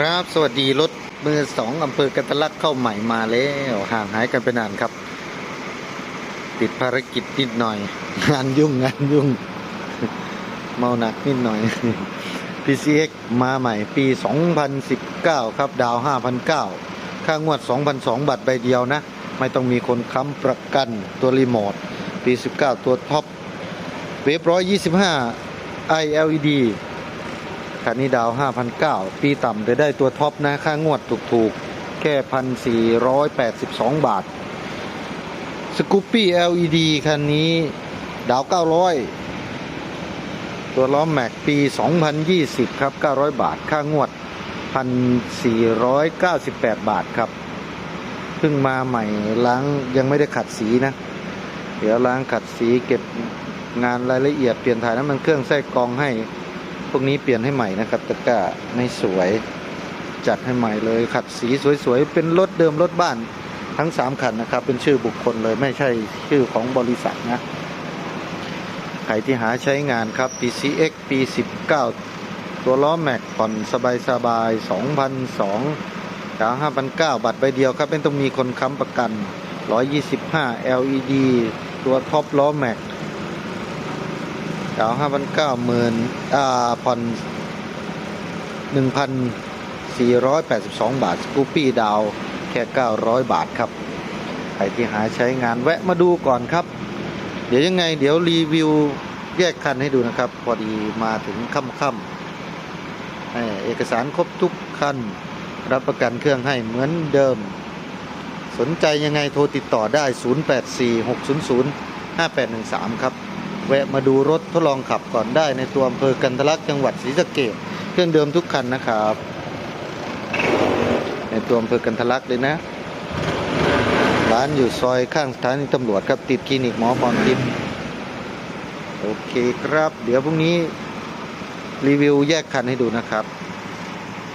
ครับ สวัสดีรถมือสองอำเภอกันตลักเข้าใหม่มาแล้วห่างหายกันไปนานครับ ติดภารกิจนิดหน่อย งานยุ่งงานยุ่ง เมาหนักนิดหน่อย PCX มาใหม่ปี 2019 ครับ ดาว 5,009 ค่างวด 2,002บัตรใบเดียวนะ ไม่ต้องมีคนค้ำประกันตัวรีโมทปี 19 ตัวท็อปเวฟ125 ILED คันนี้ดาว5,009ปีต่ำจะได้ตัวท็อปนะ ค่างวดถูกๆ แค่ 1,482 บาท สกูปปี้ LED คันนี้ ดาว 900 ตัวล้อแม็กปี 2020 ครับ 900 บาท ค่างวด 1,498 บาทครับ เพิ่งมาใหม่ล้างยังไม่ได้ขัดสีนะ เดี๋ยวล้างขัดสีเก็บงานรายละเอียดเปลี่ยนถ่ายน้ำมันเครื่องไส้กรองให้ พวกนี้เปลี่ยนให้ใหม่นะครับตะกร้าไม่สวยจัดให้ใหม่เลยขัดสีสวยๆ เป็นรถเดิมรถบ้านทั้ง 3 คันนะครับ เป็นชื่อบุคคลเลยไม่ใช่ชื่อของบริษัทนะใครที่หาใช้งานครับ PCX ปี 19 ตัวล้อแม็กผ่อนสบายๆ2,002ดาว5,009บัตรใบเดียวครับไม่ต้องมีคนค้ำประกัน 125 LED ตัวท็อปล้อแม็ก ดาวห้าพันเก้าหมื่นอ่าผ่อนหนึ่งพันสี่ร้อยแปดสิบสองบาทสกูปี้ดาวแค่เก้าร้อยบาทครับ ใครที่หาใช้งานแวะมาดูก่อนครับ เดี๋ยวยังไง เดี๋ยวรีวิวแยกคันให้ดูนะครับ พอดีมาถึงค่ำๆให้เอกสารครบทุกคัน รับประกันเครื่องให้เหมือนเดิม สนใจยังไงโทรติดต่อได้ 0846005813 ครับ แวะมาดูรถทดลองขับก่อนได้ในตัวอำเภอกันทลักจังหวัดศรีสะเกดเครื่องเดิมทุกคันนะครับ ในตัวอำเภอกันทลักเลยนะ ร้านอยู่ซอยข้างสถานีตำรวจครับติดคลินิกหมอพรทิพย์โอเคครับ เดี๋ยวพรุ่งนี้รีวิวแยกคันให้ดูนะครับ